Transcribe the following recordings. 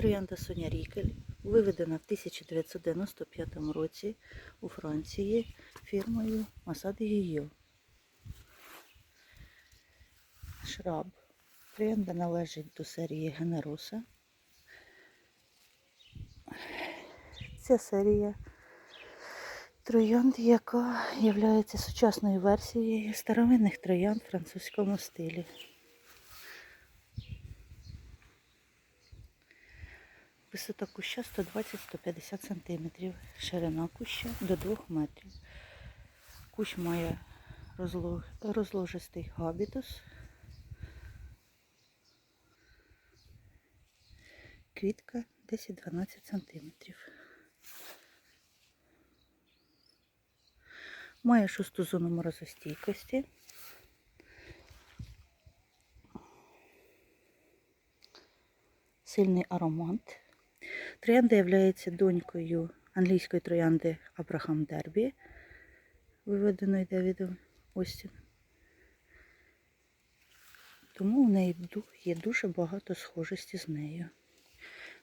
троянда Соня Рікель, виведена в 1995 році у Франції фірмою Масади Гійо. Шраб. Троянда належить до серії Генероса. Ця серія троянд, яка є сучасною версією старовинних троянд в французькому стилі. Висота куща 120-150 см, ширина куща до 2 метрів. Кущ має розло- розложистий габітус. Квітка 10-12 см. Має шосту зону морозостійкості. Сильний аромат. Троянда є донькою англійської троянди Абрахам Дербі, виведеної Девідом Остін. Тому в неї є дуже багато схожості з нею.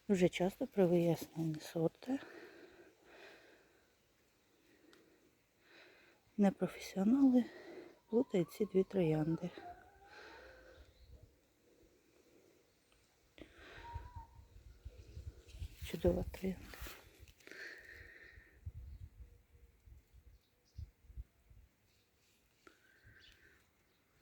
Дуже часто при виясненні сорти непрофесіонали плутають ці дві троянди. Чудова.